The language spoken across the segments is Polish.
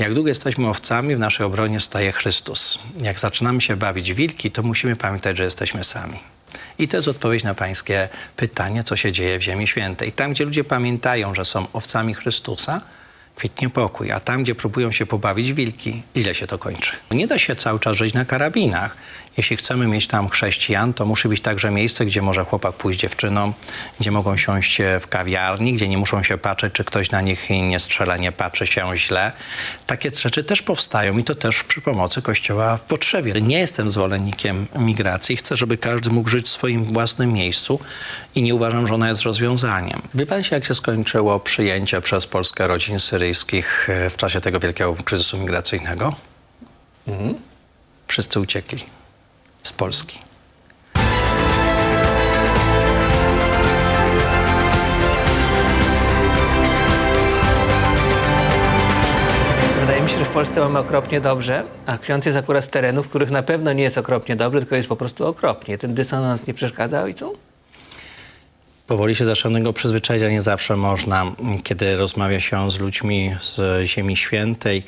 Jak długo jesteśmy owcami, w naszej obronie staje Chrystus. Jak zaczynamy się bawić wilki, to musimy pamiętać, że jesteśmy sami. I to jest odpowiedź na pańskie pytanie, co się dzieje w Ziemi Świętej. Tam, gdzie ludzie pamiętają, że są owcami Chrystusa, kwitnie pokój, a tam, gdzie próbują się pobawić wilki, źle się to kończy. Nie da się cały czas żyć na karabinach. Jeśli chcemy mieć tam chrześcijan, to musi być także miejsce, gdzie może chłopak pójść dziewczyną, gdzie mogą siąść w kawiarni, gdzie nie muszą się patrzeć, czy ktoś na nich nie strzela, nie patrzy się źle. Takie rzeczy też powstają i to też przy pomocy Kościoła w potrzebie. Nie jestem zwolennikiem migracji. Chcę, żeby każdy mógł żyć w swoim własnym miejscu i nie uważam, że ona jest rozwiązaniem. Wie pan się, jak się skończyło przyjęcie przez Polskę rodzin syryjskich e, w czasie tego wielkiego kryzysu migracyjnego? Wszyscy uciekli z Polski. Wydaje mi się, że w Polsce mamy okropnie dobrze, a ksiądz jest akurat z terenów, w których na pewno nie jest okropnie dobrze, tylko jest po prostu okropnie. Ten dysonans nie przeszkadza ojcu? Powoli się zaczęło przyzwyczaić, a nie zawsze można, kiedy rozmawia się z ludźmi z Ziemi Świętej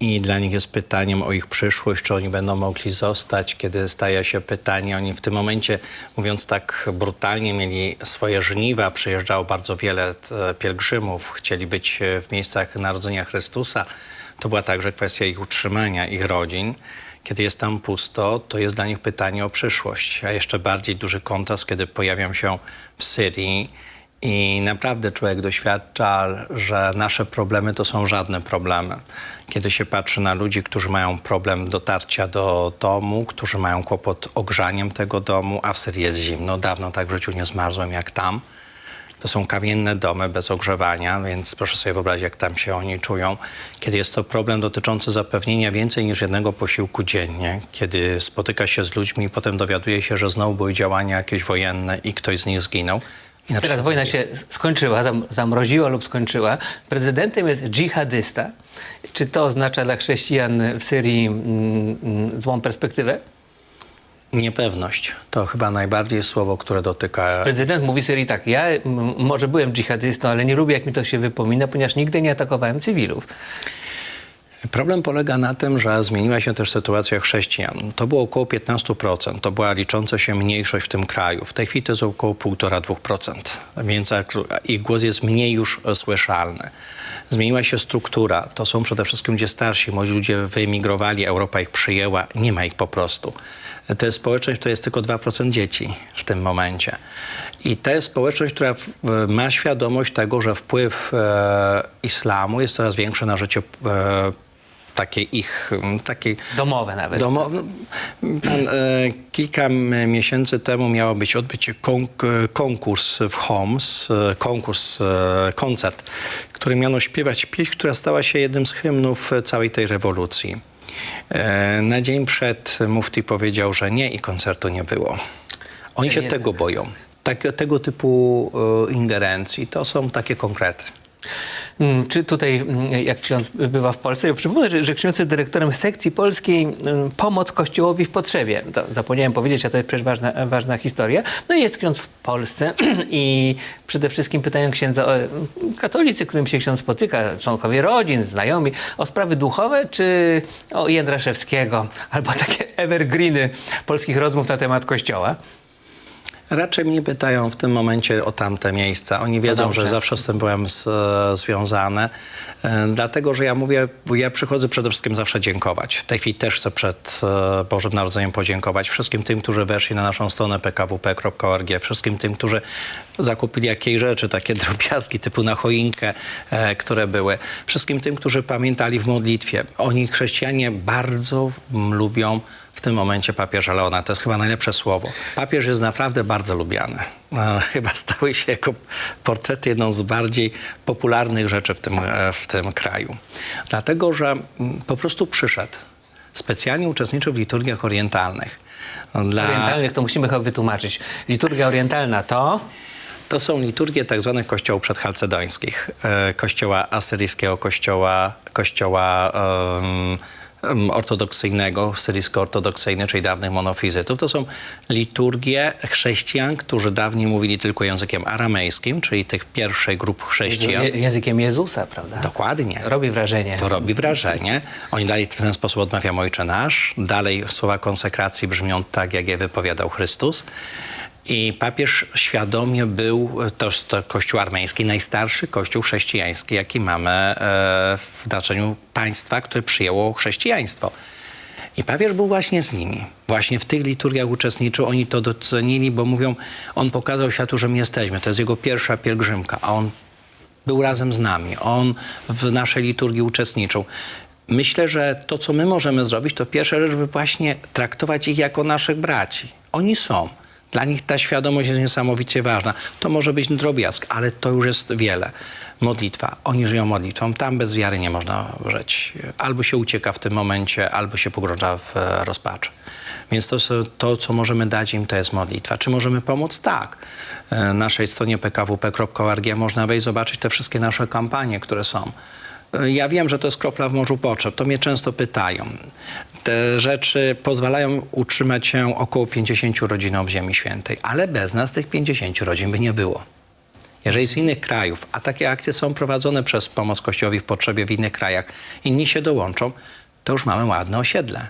i dla nich jest pytaniem o ich przyszłość, czy oni będą mogli zostać, kiedy staje się pytanie, oni w tym momencie, mówiąc tak brutalnie, mieli swoje żniwa, przyjeżdżało bardzo wiele e, pielgrzymów, chcieli być e, w miejscach narodzenia Chrystusa. To była także kwestia ich utrzymania, ich rodzin. Kiedy jest tam pusto, to jest dla nich pytanie o przyszłość. A jeszcze bardziej duży kontrast, kiedy pojawiam się w Syrii i naprawdę człowiek doświadcza, że nasze problemy to są żadne problemy. Kiedy się patrzy na ludzi, którzy mają problem dotarcia do domu, którzy mają kłopot ogrzaniem tego domu, a w Syrii jest zimno, dawno tak w życiu nie zmarzłem jak tam. To są kamienne domy bez ogrzewania, więc proszę sobie wyobrazić, jak tam się oni czują. Kiedy jest to problem dotyczący zapewnienia więcej niż jednego posiłku dziennie, kiedy spotyka się z ludźmi i potem dowiaduje się, że znowu były działania jakieś wojenne i ktoś z nich zginął. Inaczej Teraz wojna się skończyła, zam- zamroziła lub skończyła. Prezydentem jest dżihadysta. Czy to oznacza dla chrześcijan w Syrii mm, mm, złą perspektywę? Niepewność to chyba najbardziej słowo, które dotyka Prezydent mówi Syrii tak, ja może byłem dżihadystą, ale nie lubię jak mi to się wypomina, ponieważ nigdy nie atakowałem cywilów. Problem polega na tym, że zmieniła się też sytuacja chrześcijan. To było około 15%. To była licząca się mniejszość w tym kraju. W tej chwili to jest około 1,5-2%. Więc ich głos jest mniej już słyszalny. Zmieniła się struktura. To są przede wszystkim ludzie starsi. Młodzi ludzie wyemigrowali, Europa ich przyjęła. Nie ma ich po prostu. To jest społeczność, to jest tylko 2% dzieci w tym momencie. I to jest społeczność, która ma świadomość tego, że wpływ e, islamu jest coraz większy na życie e, takiej ich, m, takiej Domowe nawet. Domo, pan, e, kilka miesięcy temu miało być odbycie konk, e, konkurs w Homs, e, konkurs, e, koncert, który miano śpiewać pieśń, która stała się jednym z hymnów całej tej rewolucji. E, na dzień przed mufti powiedział, że nie i koncertu nie było. Oni się Nie. tego boją. Tak, tego typu e, ingerencji to są takie konkrety. Mm, Czy tutaj, mm, jak ksiądz bywa w Polsce, ja przypomnę, że, że ksiądz jest dyrektorem sekcji polskiej mm, Pomoc Kościołowi w Potrzebie. To zapomniałem powiedzieć, a to jest przecież ważna, ważna historia. No i jest ksiądz w Polsce i przede wszystkim pytają księdza o, katolicy, którym się ksiądz spotyka, członkowie rodzin, znajomi, o sprawy duchowe, czy o Jędraszewskiego, albo takie evergreeny polskich rozmów na temat Kościoła. Raczej mnie pytają w tym momencie o tamte miejsca. Oni wiedzą, dobrze. że zawsze z tym byłem z, e, związany. E, dlatego, że ja mówię, bo ja przychodzę przede wszystkim zawsze dziękować. W tej chwili też chcę przed e, Bożym Narodzeniem podziękować wszystkim tym, którzy weszli na naszą stronę pkwp.org, wszystkim tym, którzy zakupili jakieś rzeczy, takie drobiazgi typu na choinkę, które były. Wszystkim tym, którzy pamiętali w modlitwie. Oni, chrześcijanie, bardzo lubią w tym momencie papieża Leona. To jest chyba najlepsze słowo. Papież jest naprawdę bardzo lubiany. E, Chyba stały się jako portrety jedną z bardziej popularnych rzeczy w tym, e, w tym kraju. Dlatego, że mm, po prostu przyszedł. Specjalnie uczestniczył w liturgiach orientalnych. Dla, Orientalnych to musimy chyba wytłumaczyć. Liturgia orientalna to... to są liturgie tak zwanych kościołów przedchalcedońskich. E, Kościoła asyryjskiego, kościoła, kościoła em, ortodoksyjnego, syryjsko-ortodoksyjny, czyli dawnych monofizytów. To są liturgie chrześcijan, którzy dawniej mówili tylko językiem aramejskim, czyli tych pierwszej grup chrześcijan. Je- Językiem Jezusa, prawda? Dokładnie. Robi wrażenie. To robi wrażenie. Oni dalej w ten sposób odmawiają Ojcze Nasz. Dalej słowa konsekracji brzmią tak, jak je wypowiadał Chrystus. I papież świadomie był, to, to kościół armeński, najstarszy kościół chrześcijański, jaki mamy e, w znaczeniu państwa, które przyjęło chrześcijaństwo. I papież był właśnie z nimi. Właśnie w tych liturgiach uczestniczył. Oni to docenili, bo mówią, on pokazał światu, że my jesteśmy. To jest jego pierwsza pielgrzymka, a on był razem z nami. On w naszej liturgii uczestniczył. Myślę, że to, co my możemy zrobić, to pierwsza rzecz, by właśnie traktować ich jako naszych braci. Oni są. Dla nich ta świadomość jest niesamowicie ważna. To może być drobiazg, ale to już jest wiele. Modlitwa. Oni żyją modlitwą. Tam bez wiary nie można żyć. Albo się ucieka w tym momencie, albo się pogrąża w e, rozpaczy. Więc to, to, co możemy dać im, to jest modlitwa. Czy możemy pomóc? Tak. E, Na naszej stronie pkwp.org można wejść, zobaczyć te wszystkie nasze kampanie, które są. E, Ja wiem, że to jest kropla w morzu potrzeb. To mnie często pytają. Te rzeczy pozwalają utrzymać się około 50 rodzinom w Ziemi Świętej, ale bez nas tych 50 rodzin by nie było. Jeżeli z innych krajów, a takie akcje są prowadzone przez Pomoc Kościołowi w Potrzebie w innych krajach, inni się dołączą, to już mamy ładne osiedle.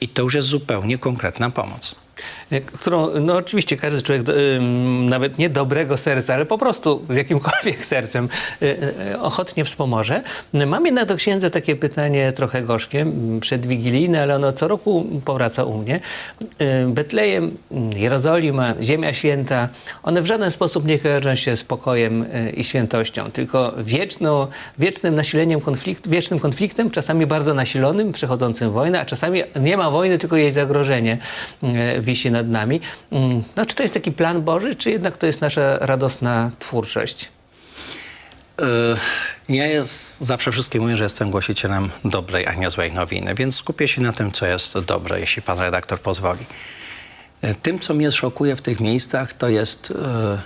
I to już jest zupełnie konkretna pomoc. E, którą, no oczywiście każdy człowiek, nawet nie dobrego serca, ale po prostu z jakimkolwiek sercem y, y, ochotnie wspomoże. Mam jednak do księdza takie pytanie trochę gorzkie, przedwigilijne, ale ono co roku powraca u mnie. Y, Betlejem, Jerozolima, Ziemia Święta, one w żaden sposób nie kojarzą się z pokojem y, i świętością, tylko wieczną, wiecznym nasileniem konfliktu, wiecznym konfliktem, czasami bardzo nasilonym, przechodzącym wojnę, a czasami nie ma wojny, tylko jej zagrożenie y, wisi nad nami. Mm, No, czy to jest taki plan Boży, czy jednak to jest nasza radosna twórczość? Yy, Ja jest, zawsze wszystkim mówię, że jestem głosicielem dobrej, a nie złej nowiny, więc skupię się na tym, co jest dobre, jeśli pan redaktor pozwoli. Yy, Tym, co mnie szokuje w tych miejscach, to jest yy,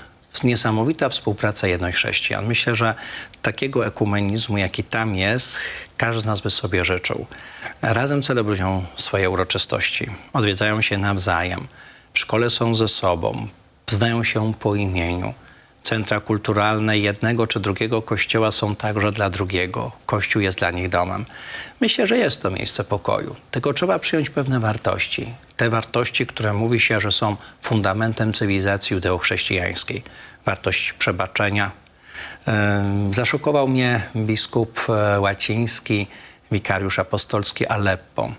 niesamowita współpraca jedność chrześcijan. Myślę, że takiego ekumenizmu, jaki tam jest, każdy z nas by sobie życzył. Razem celebrują swoje uroczystości, odwiedzają się nawzajem, w szkole są ze sobą, znają się po imieniu. Centra kulturalne jednego czy drugiego kościoła są także dla drugiego. Kościół jest dla nich domem. Myślę, że jest to miejsce pokoju. Tylko trzeba przyjąć pewne wartości. Te wartości, które mówi się, że są fundamentem cywilizacji judeo-chrześcijańskiej. Wartość przebaczenia. Zaszokował mnie biskup e, łaciński, wikariusz apostolski Aleppo.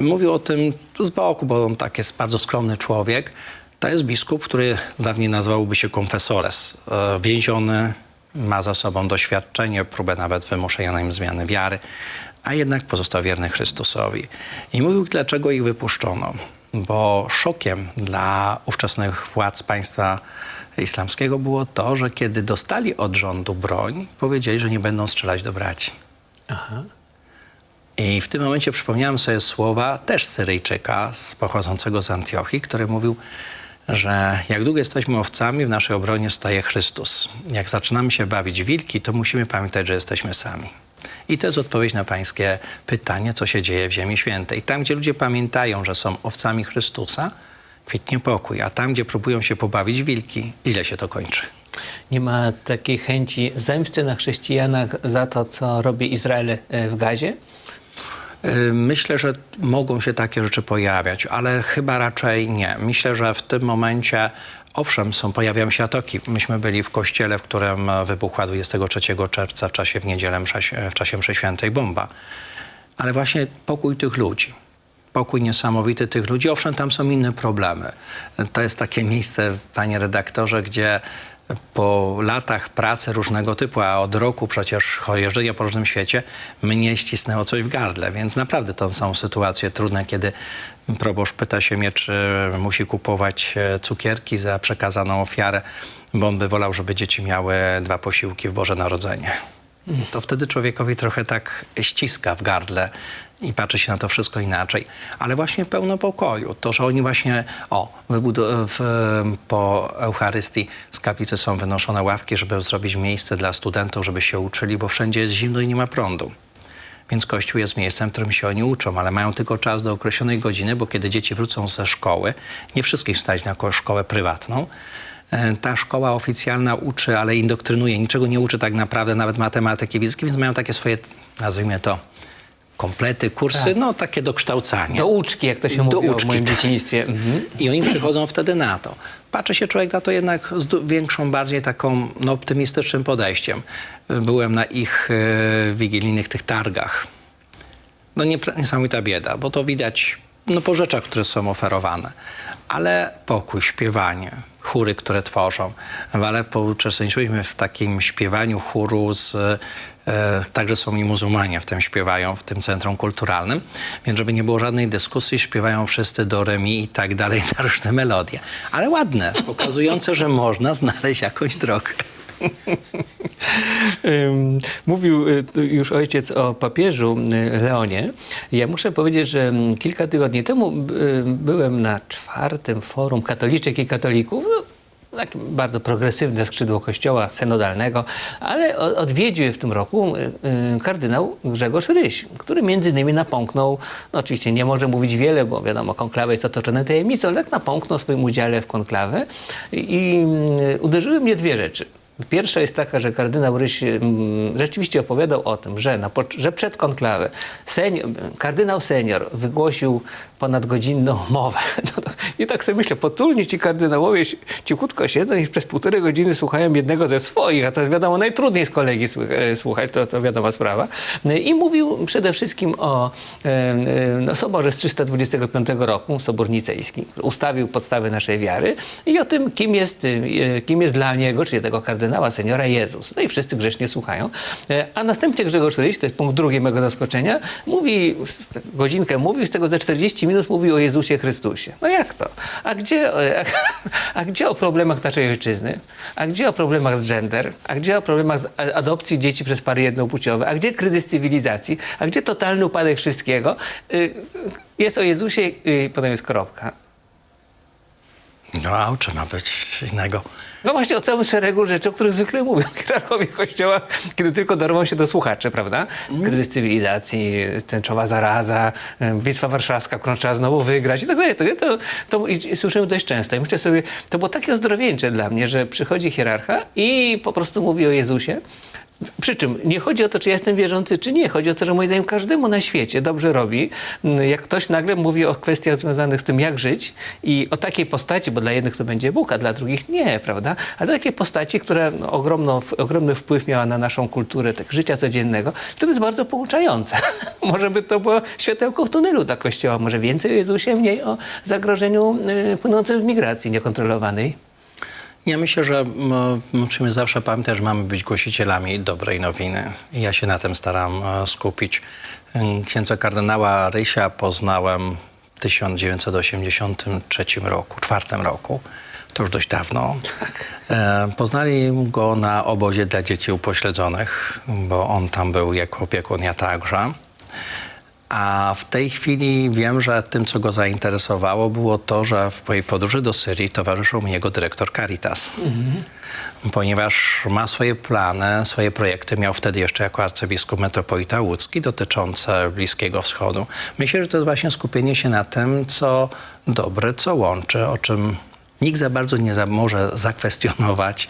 Mówił o tym z boku, bo on tak jest bardzo skromny człowiek. To jest biskup, który dawniej nazwałby się konfesores. E, Więziony, ma za sobą doświadczenie, próbę nawet wymuszenia nim zmiany wiary, a jednak pozostał wierny Chrystusowi. I mówił, dlaczego ich wypuszczono. Bo szokiem dla ówczesnych władz państwa islamskiego było to, że kiedy dostali od rządu broń, powiedzieli, że nie będą strzelać do braci. I w tym momencie przypomniałem sobie słowa też Syryjczyka z, pochodzącego z Antiochii, który mówił, że jak długo jesteśmy owcami, w naszej obronie staje Chrystus. Jak zaczynamy się bawić wilki, to musimy pamiętać, że jesteśmy sami. I to jest odpowiedź na pańskie pytanie, co się dzieje w Ziemi Świętej. Tam, gdzie ludzie pamiętają, że są owcami Chrystusa, kwitnie pokój, a tam, gdzie próbują się pobawić wilki, źle się to kończy. Nie ma takiej chęci zemsty na chrześcijanach za to, co robi Izrael e, w Gazie? Y, Myślę, że mogą się takie rzeczy pojawiać, ale chyba raczej nie. Myślę, że w tym momencie, owszem, są, pojawiają się atoki. Myśmy byli w kościele, w którym e, wybuchła 23 czerwca w czasie w niedzielę w czasie mszy świętej bomba. Ale właśnie pokój tych ludzi. Pokój niesamowity tych ludzi. Owszem, tam są inne problemy. To jest takie miejsce, panie redaktorze, gdzie po latach pracy różnego typu, a od roku przecież jeżdżenia po różnym świecie, mnie ścisnęło coś w gardle. Więc naprawdę to są sytuacje trudne, kiedy proboszcz pyta się mnie, czy musi kupować e, cukierki za przekazaną ofiarę, bo on by wolał, żeby dzieci miały dwa posiłki w Boże Narodzenie. To wtedy człowiekowi trochę tak ściska w gardle i patrzy się na to wszystko inaczej. Ale właśnie pełno pokoju. To, że oni właśnie, o, w, po Eucharystii z kaplicy są wynoszone ławki, żeby zrobić miejsce dla studentów, żeby się uczyli, bo wszędzie jest zimno i nie ma prądu. Więc kościół jest miejscem, w którym się oni uczą, ale mają tylko czas do określonej godziny, bo kiedy dzieci wrócą ze szkoły, nie wszystkich stać na ko- szkołę prywatną, ta szkoła oficjalna uczy, ale indoktrynuje, niczego nie uczy tak naprawdę, nawet matematyki, fizyki, więc mają takie swoje, nazwijmy to, komplety, kursy, no takie dokształcanie. Do uczki, jak to się Do mówiło w moim tak. dzieciństwie. Mhm. I oni przychodzą wtedy na to. Patrzy się człowiek na to jednak z większą, bardziej taką no, optymistycznym podejściem. Byłem na ich e, wigilijnych tych targach. No nie, niesamowita bieda, bo to widać no, po rzeczach, które są oferowane. Ale pokój, śpiewanie, chóry, które tworzą. W Aleppo uczestniczyliśmy w takim śpiewaniu chóru z... E, także są i muzułmanie w tym śpiewają, w tym centrum kulturalnym. Więc żeby nie było żadnej dyskusji, śpiewają wszyscy do remi i tak dalej na różne melodie. Ale ładne, pokazujące, że można znaleźć jakąś drogę. Mówił y, już ojciec o papieżu y, Leonie. Ja muszę powiedzieć, że mm, kilka tygodni temu y, byłem na czwartym forum katoliczek i katolików. No, takie bardzo progresywne skrzydło kościoła synodalnego, ale odwiedził w tym roku kardynał Grzegorz Ryś, który między innymi napomknął, no oczywiście nie może mówić wiele, bo wiadomo, konklawa jest otoczona tajemnicą, ale tak napomknął swoim udziale w konklawę i, y, uderzyły mnie dwie rzeczy. Pierwsza jest taka, że kardynał Ryś rzeczywiście opowiadał o tym, że, na, że przed konklawę senior, kardynał senior wygłosił ponadgodzinną mowę. No I tak sobie myślę, potulni ci kardynałowie cichutko siedzą i przez półtorej godziny słuchają jednego ze swoich, a to wiadomo, najtrudniej z kolegi e, słuchać, to, to wiadoma sprawa. No I mówił przede wszystkim o no, Soborze z 325 roku, Sobór Nicejski, ustawił podstawy naszej wiary i o tym, kim jest, e, kim jest dla niego, czyli tego kardynała, seniora Jezus. No i wszyscy grzecznie słuchają. E, A następnie Grzegorz Ryś, to jest punkt drugi mego zaskoczenia, mówi, godzinkę mówił, z tego za 40 minut mówi o Jezusie Chrystusie. No jak to? A gdzie, e, a, a gdzie o problemach naszej ojczyzny? A gdzie o problemach z gender? A gdzie o problemach z adopcji dzieci przez pary jednopłciowe? A gdzie kryzys cywilizacji? A gdzie totalny upadek wszystkiego? Y, Jest o Jezusie i potem jest kropka. No a o czym ma być innego? No właśnie o całym szeregu rzeczy, o których zwykle mówią hierarchowie kościoła, kiedy tylko dorwą się do słuchaczy, prawda? Kryzys cywilizacji, tęczowa zaraza, bitwa warszawska, którą trzeba znowu wygrać i tak dalej. To, to, to słyszymy dość często. I myślę sobie, to było takie ozdrowieńcze dla mnie, że przychodzi hierarcha i po prostu mówi o Jezusie. Przy czym nie chodzi o to, czy ja jestem wierzący, czy nie. Chodzi o to, że moim zdaniem każdemu na świecie dobrze robi, mm, jak ktoś nagle mówi o kwestiach związanych z tym, jak żyć i o takiej postaci, bo dla jednych to będzie Bóg, a dla drugich nie, prawda? Ale takiej postaci, która no, ogromny wpływ miała na naszą kulturę tak, życia codziennego, to jest bardzo pouczające. może by to było światełko w tunelu dla Kościoła. Może więcej o Jezusie, mniej o zagrożeniu y, płynącym z migracji niekontrolowanej. Ja myślę, że musimy zawsze pamiętać, że mamy być głosicielami dobrej nowiny. Ja się na tym staram e, skupić. Ym, Księdza kardynała Rysia poznałem w 1983 roku, czwartym roku. To już dość dawno. E, Poznali go na obozie dla dzieci upośledzonych, bo on tam był jako opiekun, ja także. A w tej chwili wiem, że tym, co go zainteresowało, było to, że w mojej podróży do Syrii towarzyszył mi jego dyrektor Caritas. Ponieważ ma swoje plany, swoje projekty, miał wtedy jeszcze jako arcybiskup metropolita łódzki dotyczące Bliskiego Wschodu. Myślę, że to jest właśnie skupienie się na tym, co dobre, co łączy, o czym nikt za bardzo nie za, może zakwestionować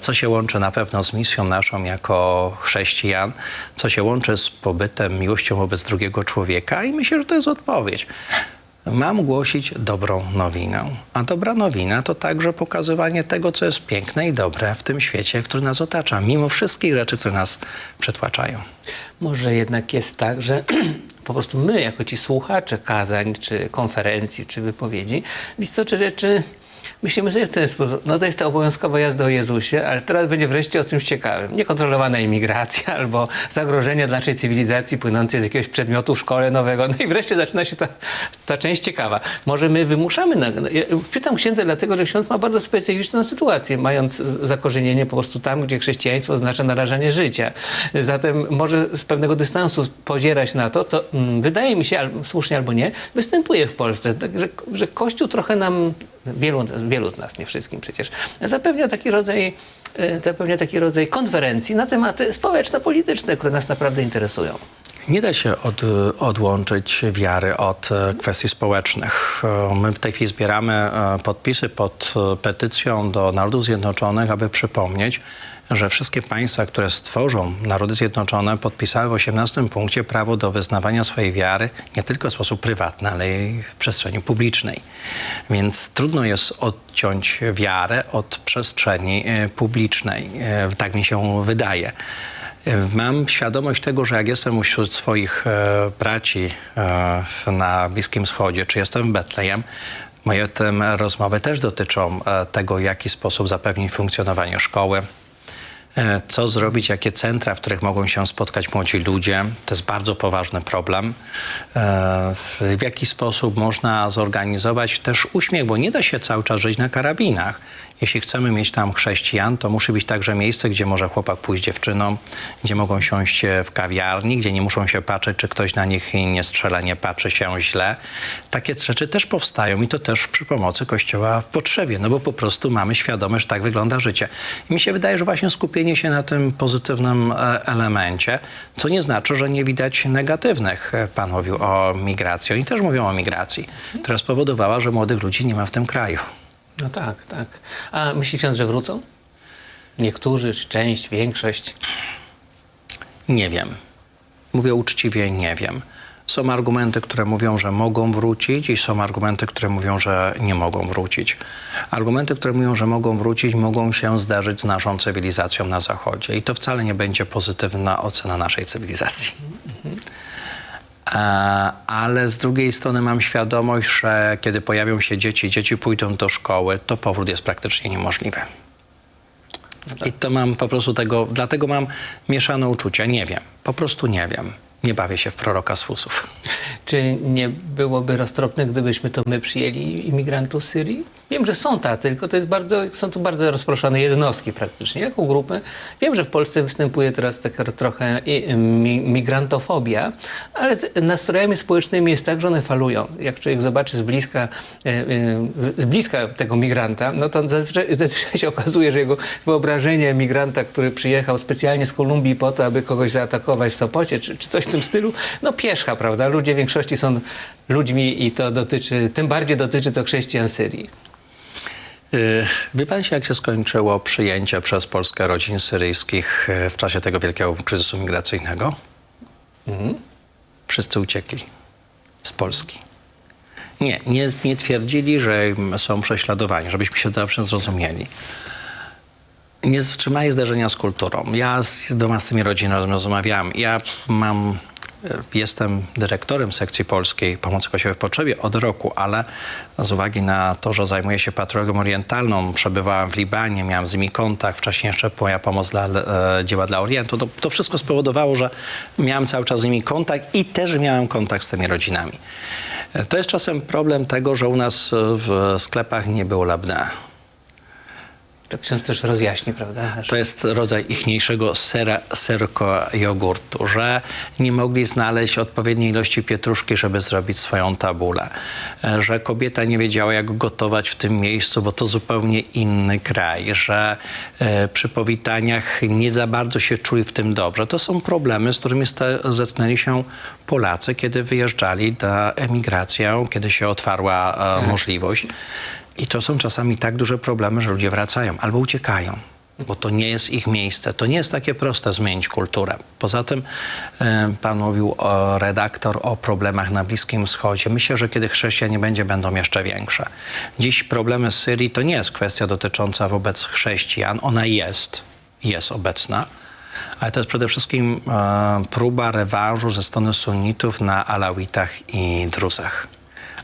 co się łączy na pewno z misją naszą jako chrześcijan, co się łączy z pobytem, miłością wobec drugiego człowieka i myślę, że to jest odpowiedź. Mam głosić dobrą nowinę, a dobra nowina to także pokazywanie tego, co jest piękne i dobre w tym świecie, który nas otacza, mimo wszystkich rzeczy, które nas przytłaczają. Może jednak jest tak, że po prostu my, jako ci słuchacze kazań, czy konferencji, czy wypowiedzi, w istocie rzeczy myślimy sobie w ten sposób, no to jest ta obowiązkowa jazda o Jezusie, ale teraz będzie wreszcie o czymś ciekawym. Niekontrolowana imigracja albo zagrożenie dla naszej cywilizacji płynące z jakiegoś przedmiotu w szkole nowego. No i wreszcie zaczyna się ta, ta część ciekawa. Może my wymuszamy, na, ja pytam księdza dlatego, że ksiądz ma bardzo specyficzną sytuację, mając zakorzenienie po prostu tam, gdzie chrześcijaństwo oznacza narażanie życia. Zatem może z pewnego dystansu pozierać na to, co mm, wydaje mi się, al, słusznie albo nie, występuje w Polsce. Tak, że, że Kościół trochę nam, wielu, wielu z nas, nie wszystkim przecież, zapewnia taki rodzaj e, zapewnia taki rodzaj konferencji na tematy społeczno-polityczne, które nas naprawdę interesują. Nie da się od, odłączyć wiary od e, kwestii społecznych. E, My w tej chwili zbieramy podpisy pod petycją do Narodów Zjednoczonych, aby przypomnieć, że wszystkie państwa, które stworzą Narody Zjednoczone, podpisały w 18 punkcie prawo do wyznawania swojej wiary nie tylko w sposób prywatny, ale i w przestrzeni publicznej. Więc trudno jest odciąć wiarę od przestrzeni e, publicznej. E, Tak mi się wydaje. Mam świadomość tego, że jak jestem wśród swoich e, braci e, na Bliskim Wschodzie, czy jestem w Betlejem, moje tem rozmowy też dotyczą e, tego, w jaki sposób zapewnić funkcjonowanie szkoły, e, co zrobić, jakie centra, w których mogą się spotkać młodzi ludzie. To jest bardzo poważny problem. E, w- jaki sposób można zorganizować też uśmiech, bo nie da się cały czas żyć na karabinach. Jeśli chcemy mieć tam chrześcijan, to musi być także miejsce, gdzie może chłopak pójść dziewczyną, gdzie mogą siąść e, w kawiarni, gdzie nie muszą się patrzeć, czy ktoś na nich nie strzela, nie patrzy się źle. Takie rzeczy też powstają i to też przy pomocy Kościoła w potrzebie, no bo po prostu mamy świadomość, że tak wygląda życie. I mi się wydaje, że właśnie skupienie się na tym pozytywnym e, elemencie, co nie znaczy, że nie widać negatywnych. E, Pan mówił o migracji. Oni też mówią o migracji, która spowodowała, że młodych ludzi nie ma w tym kraju. No tak, tak. A myśli ksiądz, że wrócą? Niektórzy, czy część, większość? Nie wiem. Mówię uczciwie, nie wiem. Są argumenty, które mówią, że mogą wrócić, i są argumenty, które mówią, że nie mogą wrócić. Argumenty, które mówią, że mogą wrócić, mogą się zdarzyć z naszą cywilizacją na Zachodzie. I to wcale nie będzie pozytywna ocena naszej cywilizacji. A, ale z drugiej strony mam świadomość, że kiedy pojawią się dzieci, dzieci pójdą do szkoły, to powrót jest praktycznie niemożliwy. I to mam po prostu tego, dlatego mam mieszane uczucia. Nie wiem, po prostu nie wiem. Nie bawię się w proroka z. Czy nie byłoby roztropne, gdybyśmy to my przyjęli imigrantów z Syrii? Wiem, że są tacy, tylko to jest bardzo, są to bardzo rozproszone jednostki praktycznie, jako grupy. Wiem, że w Polsce występuje teraz taka trochę migrantofobia, ale z nastrojami społecznymi jest tak, że one falują. Jak człowiek zobaczy z bliska, e, e, z bliska tego migranta, no to zazwyczaj się okazuje, że jego wyobrażenie migranta, który przyjechał specjalnie z Kolumbii po to, aby kogoś zaatakować w Sopocie, czy, czy coś w tym stylu, no pierzcha, prawda? Ludzie w większości są ludźmi i to dotyczy, tym bardziej dotyczy to chrześcijan Syrii. Yy, Wie pan się, jak się skończyło przyjęcie przez Polskę rodzin syryjskich yy, w czasie tego wielkiego kryzysu migracyjnego? Wszyscy uciekli z Polski. Nie, nie, nie twierdzili, że są prześladowani, żebyśmy się zawsze zrozumieli. Nie wstrzymali zdarzenia z kulturą. Ja z z dwoma z tymi rodzinami rozmawiałem. Ja mam, jestem dyrektorem sekcji polskiej Pomocy Kościołowi w Potrzebie od roku, ale z uwagi na to, że zajmuję się patriologią orientalną, przebywałem w Libanie, miałem z nimi kontakt, wcześniej jeszcze moja pomoc dla e, dzieła dla Orientu, to, to wszystko spowodowało, że miałem cały czas z nimi kontakt i też miałem kontakt z tymi rodzinami. E, To jest czasem problem tego, że u nas w sklepach nie było labne. To ksiądz też rozjaśni, prawda? To jest rodzaj ichniejszego sera, serko jogurtu, że nie mogli znaleźć odpowiedniej ilości pietruszki, żeby zrobić swoją tabulę, że kobieta nie wiedziała, jak gotować w tym miejscu, bo to zupełnie inny kraj, że e, przy powitaniach nie za bardzo się czuli w tym dobrze. To są problemy, z którymi zetknęli się Polacy, kiedy wyjeżdżali na emigrację, kiedy się otwarła e, możliwość. I to są czasami tak duże problemy, że ludzie wracają albo uciekają, bo to nie jest ich miejsce. To nie jest takie proste zmienić kulturę. Poza tym e, pan mówił o redaktor o problemach na Bliskim Wschodzie. Myślę, że kiedy chrześcijan nie będzie, będą jeszcze większe. Dziś problemy z Syrii to nie jest kwestia dotycząca wobec chrześcijan. Ona jest, jest obecna. Ale to jest przede wszystkim e, próba rewanżu ze strony sunnitów na Alawitach i Druzach.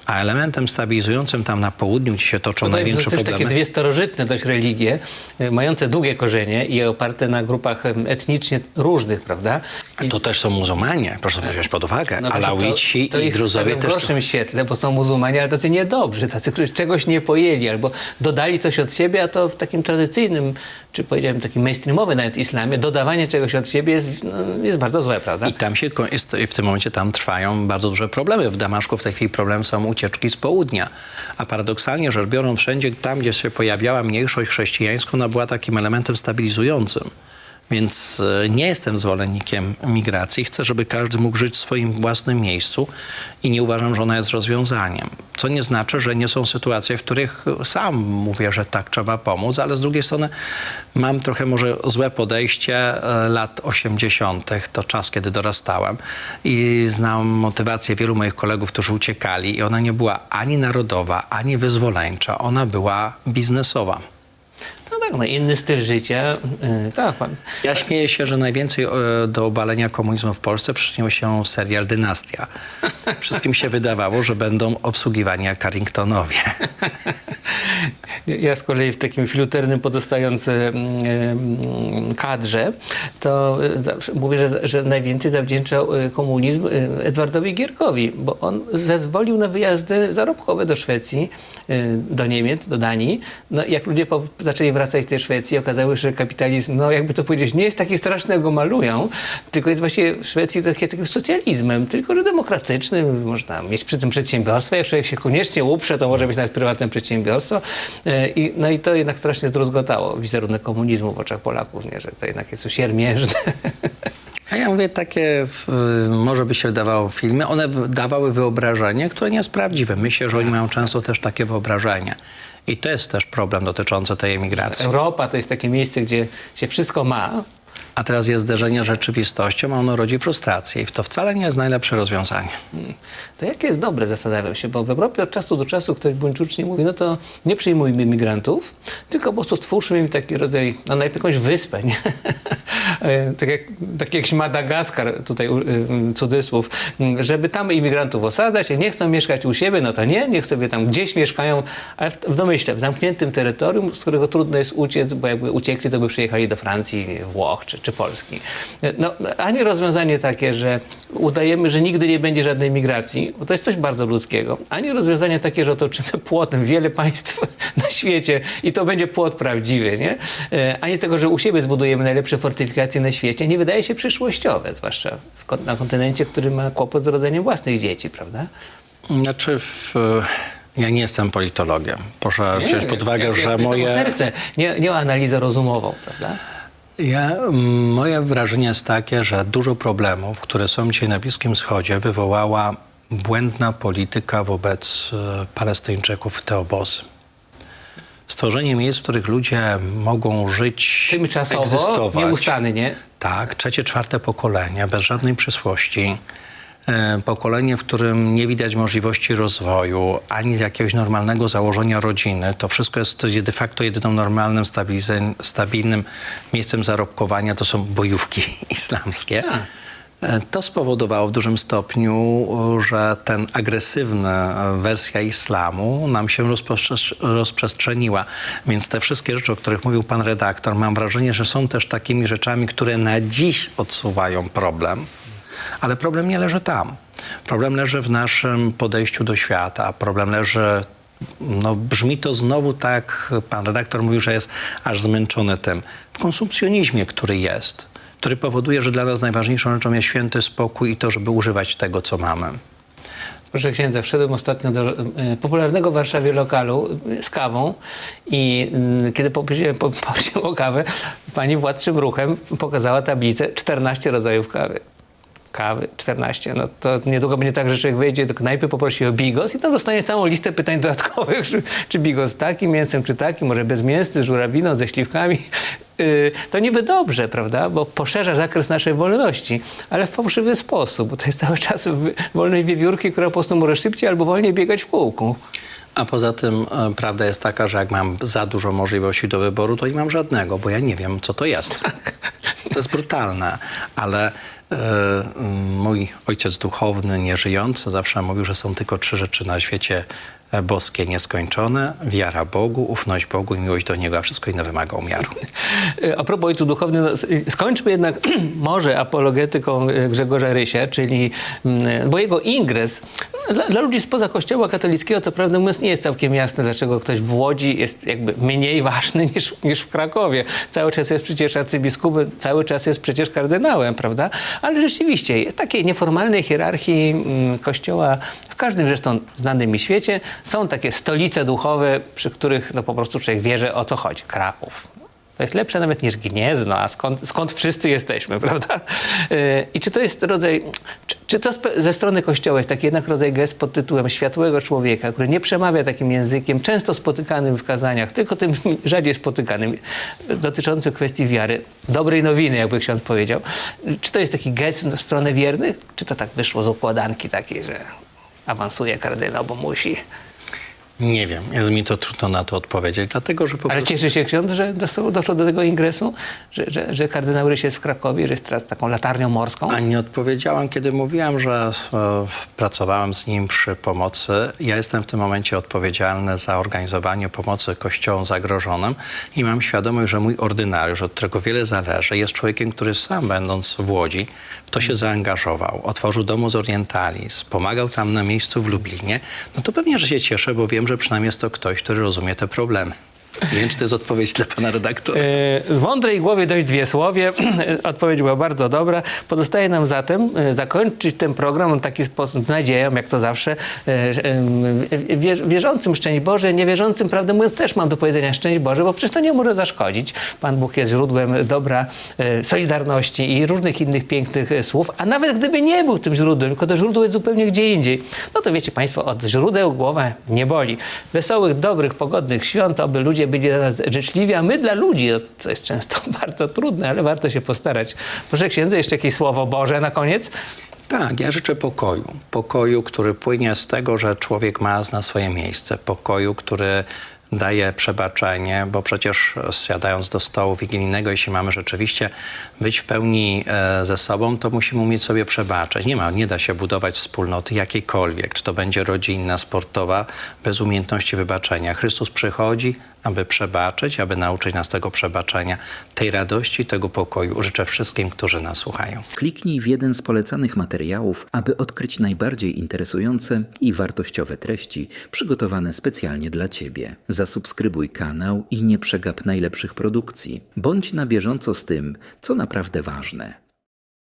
A elementem stabilizującym tam na południu, gdzie się toczą to największe są też problemy... takie dwie starożytne dość religie, e, mające długie korzenie i oparte na grupach etnicznie różnych, prawda? I To też są muzułmanie, proszę to wziąć pod uwagę. No właśnie Alawici to, to i Druzowie stawiam w też są. gorszym świetle, bo są muzułmanie, ale tacy niedobrzy, tacy, którzy czegoś nie pojęli, albo dodali coś od siebie, a to w takim tradycyjnym, czy powiedziałem takim mainstreamowym nawet islamie, dodawanie czegoś od siebie jest, no, jest bardzo złe, prawda? I tam się, jest, w tym momencie tam trwają bardzo duże problemy. W Damaszku w tej chwili problem są ucieczki z południa. A paradoksalnie rzecz biorąc, wszędzie tam, gdzie się pojawiała mniejszość chrześcijańska, ona była takim elementem stabilizującym. Więc e, nie jestem zwolennikiem migracji. Chcę, żeby każdy mógł żyć w swoim własnym miejscu i nie uważam, że ona jest rozwiązaniem. Co nie znaczy, że nie są sytuacje, w których sam mówię, że tak trzeba pomóc, ale z drugiej strony mam trochę może złe podejście e, lat 80. To czas, kiedy dorastałem i znam motywację wielu moich kolegów, którzy uciekali i ona nie była ani narodowa, ani wyzwoleńcza. Ona była biznesowa. No tak, no inny styl życia. Yy, tak, pan. Ja śmieję się, że najwięcej e, do obalenia komunizmu w Polsce przyczynił się serial Dynastia. Wszystkim się wydawało, że będą obsługiwani jak Carringtonowie. Ja z kolei w takim filuternym pozostającym mm, kadrze, to zawsze mówię, że, że najwięcej zawdzięczał y, komunizm y, Edwardowi Gierkowi, bo on zezwolił na wyjazdy zarobkowe do Szwecji, do Niemiec, do Danii. No, jak ludzie zaczęli wracać z tej Szwecji, okazało się, że kapitalizm, no jakby to powiedzieć, nie jest taki straszny, jak go malują, tylko jest właśnie w Szwecji takie, takim socjalizmem, tylko że demokratycznym. Można mieć przy tym przedsiębiorstwo. Jak człowiek się koniecznie uprze, to może być nawet prywatne przedsiębiorstwo. E, I, no i to jednak strasznie zdruzgotało wizerunek komunizmu w oczach Polaków, nie? że to jednak jest usiermierzne. A ja mówię, takie może by się wydawało filmy, one dawały wyobrażenie, które nie jest prawdziwe. Myślę, że oni mają często też takie wyobrażenie. I to jest też problem dotyczący tej emigracji. Europa to jest takie miejsce, gdzie się wszystko ma, A teraz jest zderzenie z rzeczywistością, a ono rodzi frustrację. I to wcale nie jest najlepsze rozwiązanie. To jakie jest dobre, zastanawiam się, bo w Europie od czasu do czasu ktoś buńczucznie mówi, no to nie przyjmujmy migrantów, tylko po prostu stwórzmy im taki rodzaj, no najpierw jakąś wyspę, nie? E, tak, jak, tak jak Madagaskar, tutaj u- y, cudzysłów, m, żeby tam imigrantów osadzać, nie chcą mieszkać u siebie, no to nie, niech sobie tam gdzieś mieszkają, ale w, w domyśle, w zamkniętym terytorium, z którego trudno jest uciec, bo jakby uciekli, to by przyjechali do Francji, Włoch czy, czy Polski. E, No, ani rozwiązanie takie, że udajemy, że nigdy nie będzie żadnej migracji, bo to jest coś bardzo ludzkiego, ani rozwiązanie takie, że otoczymy płotem wiele państw na świecie i to będzie płot prawdziwy, nie? E, Ani tego, że u siebie zbudujemy najlepsze fortyfikacje na świecie, nie wydaje się przyszłościowe, zwłaszcza w, na kontynencie, który ma kłopot z rodzeniem własnych dzieci, prawda? Znaczy, w, ja nie jestem politologiem. Proszę wziąć pod uwagę, że moje... serce, nie, nie analizę rozumową, prawda? Ja, mm, moje wrażenie jest takie, że dużo problemów, które są dzisiaj na Bliskim Wschodzie, wywołała błędna polityka wobec e, Palestyńczyków w te obozy. Stworzenie miejsc, w których ludzie mogą żyć, Tymczasowo, egzystować. nieustannie, nie? Tak, trzecie, czwarte pokolenie, bez żadnej przyszłości. E, Pokolenie, w którym nie widać możliwości rozwoju, ani jakiegoś normalnego założenia rodziny. To wszystko jest de facto jedyną normalnym, stabilnym miejscem zarobkowania. To są bojówki islamskie. E, To spowodowało w dużym stopniu, że ten agresywna e, wersja islamu nam się rozprzestrzeniła. Więc te wszystkie rzeczy, o których mówił pan redaktor, mam wrażenie, że są też takimi rzeczami, które na dziś odsuwają problem. Ale problem nie leży tam. Problem leży w naszym podejściu do świata. Problem leży no, brzmi to znowu tak, pan redaktor mówił, że jest aż zmęczony tym, w konsumpcjonizmie, który jest, który powoduje, że dla nas najważniejszą rzeczą jest święty spokój i to, żeby używać tego, co mamy. Proszę księdza, wszedłem ostatnio do e, popularnego w Warszawie lokalu e, z kawą i mm, kiedy poprosiłem, po- poprosiłem o kawę, pani władczym ruchem pokazała tablicę 14 rodzajów kawy. Kawy 14. No to niedługo będzie tak, że człowiek wejdzie do knajpy, poprosi o bigos i tam dostanie całą listę pytań dodatkowych, czy, czy bigos z takim mięsem, czy taki, może bezmięsny, z żurawiną, ze śliwkami. Yy, to niby dobrze, prawda, bo poszerza zakres naszej wolności, ale w fałszywy sposób, bo to jest cały czas wolność wiewiórki, która po prostu może szybciej albo wolniej biegać w kółku. A poza tym e, prawda jest taka, że jak mam za dużo możliwości do wyboru, to nie mam żadnego, bo ja nie wiem, co to jest. To jest brutalne, ale mój ojciec duchowny, nieżyjący, zawsze mówił, że są tylko trzy rzeczy na świecie e, boskie nieskończone. Wiara Bogu, ufność Bogu i miłość do Niego, a wszystko inne wymaga umiaru. E, A propos ojców duchownych, no, s- skończmy jednak może apologetyką e, Grzegorza Rysia, czyli, mm, bo jego ingres dla, dla ludzi spoza kościoła katolickiego to prawdę mówiąc nie jest całkiem jasne, dlaczego ktoś w Łodzi jest jakby mniej ważny niż, niż w Krakowie. Cały czas jest przecież arcybiskupem, cały czas jest przecież kardynałem, prawda? Ale rzeczywiście, takiej nieformalnej hierarchii mm, kościoła, w każdym zresztą znanym mi świecie, są takie stolice duchowe, przy których no, po prostu człowiek wie, że o co chodzi. Kraków, To jest lepsze nawet niż Gniezno, a skąd, skąd wszyscy jesteśmy, prawda? Yy, I czy to jest rodzaj, czy, czy to ze strony Kościoła jest taki jednak rodzaj gest pod tytułem światłego człowieka, który nie przemawia takim językiem, często spotykanym w kazaniach, tylko tym rzadziej spotykanym, dotyczącym kwestii wiary, dobrej nowiny, jakby ksiądz powiedział. Czy to jest taki gest w stronę wiernych, czy to tak wyszło z układanki takiej, że awansuje kardynał, bo musi? Nie wiem, jest mi to trudno na to odpowiedzieć, dlatego że po Ale prostu... cieszy się ksiądz, że doszło, doszło do tego ingresu, że, że, że kardynał Ryś jest w Krakowie, że jest teraz taką latarnią morską? A nie odpowiedziałem, kiedy mówiłem, że e, pracowałem z nim przy pomocy. Ja jestem w tym momencie odpowiedzialny za organizowanie pomocy kościołom zagrożonym i mam świadomość, że mój ordynariusz, od którego wiele zależy, jest człowiekiem, który sam będąc w Łodzi, w to się zaangażował. Otworzył Domus Orientalis, pomagał tam na miejscu w Lublinie. No to pewnie, że się cieszę, bo wiem, że przynajmniej jest to ktoś, który rozumie te problemy. Nie wiem, czy to jest odpowiedź dla pana redaktora. E, W mądrej głowie dość dwie słowie. Odpowiedź była bardzo dobra. Pozostaje nam zatem e, zakończyć ten program w taki sposób, z nadzieją, jak to zawsze, e, wie- wierzącym szczęść Boże, niewierzącym, prawdę mówiąc, też mam do powiedzenia szczęść Boże, bo przecież to nie może zaszkodzić. Pan Bóg jest źródłem dobra, solidarności i różnych innych pięknych słów, a nawet gdyby nie był tym źródłem, tylko to źródło jest zupełnie gdzie indziej, no to wiecie Państwo, od źródeł głowa nie boli. Wesołych, dobrych, pogodnych świąt, aby ludzie byli dla nas życzliwi, a my dla ludzi, co jest często bardzo trudne, ale warto się postarać. Proszę księdza, jeszcze jakieś słowo Boże na koniec? Tak, ja życzę pokoju. Pokoju, który płynie z tego, że człowiek ma zna swoje miejsce. Pokoju, który daje przebaczenie, bo przecież siadając do stołu wigilijnego, jeśli mamy rzeczywiście być w pełni e, ze sobą, to musimy umieć sobie przebaczać. Nie ma, nie da się budować wspólnoty jakiejkolwiek, czy to będzie rodzinna, sportowa, bez umiejętności wybaczenia. Chrystus przychodzi, aby przebaczyć, aby nauczyć nas tego przebaczenia, tej radości, tego pokoju. Życzę wszystkim, którzy nas słuchają. Kliknij w jeden z polecanych materiałów, aby odkryć najbardziej interesujące i wartościowe treści przygotowane specjalnie dla Ciebie. Zasubskrybuj kanał i nie przegap najlepszych produkcji. Bądź na bieżąco z tym, co naprawdę ważne.